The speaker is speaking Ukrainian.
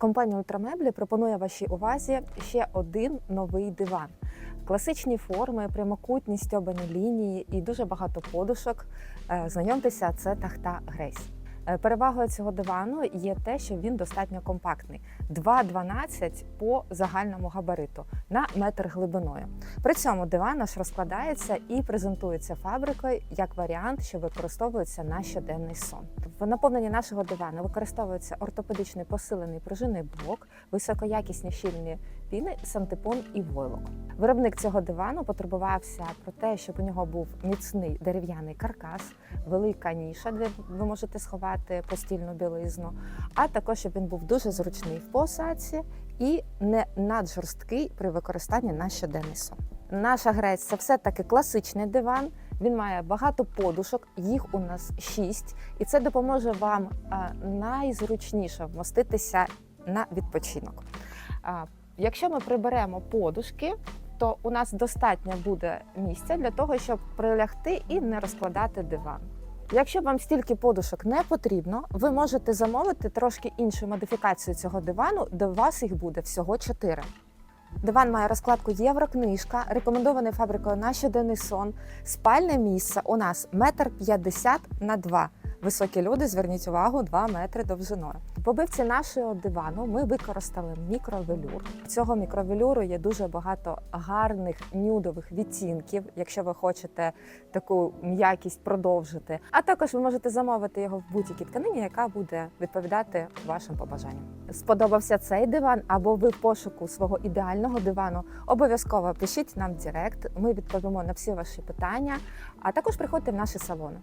Компанія Ультрамеблі пропонує вашій увазі ще один новий диван. Класичні форми, прямокутні стьобані лінії і дуже багато подушок. Е, Знайомтеся, це тахта Грейс. Е, Перевагою цього дивану є те, що він достатньо компактний 2,12 по загальному габариту на метр глибиною. При цьому диван наш розкладається і презентується фабрикою як варіант, що використовується на щоденний сон. В наповненні нашого дивану використовується ортопедичний посилений пружинний блок, високоякісні щільні піни, сантипон і войлок. Виробник цього дивану потурбувався про те, щоб у нього був міцний дерев'яний каркас, велика ніша, де ви можете сховати постільну білизну, а також щоб він був дуже зручний в посадці і не наджорсткий при використанні на щоденний сон. Наша грець це все таки класичний диван. Він має багато подушок, їх у нас шість, і це допоможе вам найзручніше вмоститися на відпочинок. Якщо ми приберемо подушки, то у нас достатньо буде місця для того, щоб прилягти і не розкладати диван. Якщо вам стільки подушок не потрібно, ви можете замовити трошки іншу модифікацію цього дивану, де у вас їх буде всього 4. Диван має розкладку Єврокнижка, рекомендований фабрикою на щоденний сон. Спальне місце у нас метр п'ятдесят на 2. Високі люди, зверніть увагу, 2 метри довжиною. В побивці нашого дивану ми використали мікровелюр. Цього мікровелюру є дуже багато гарних нюдових відтінків, якщо ви хочете таку м'якість продовжити. А також ви можете замовити його в будь-якій тканині, яка буде відповідати вашим побажанням. Сподобався цей диван, або ви в пошуку свого ідеального дивану? Обов'язково пишіть нам Директ. Ми відповімо на всі ваші питання. А також приходьте в наші салони.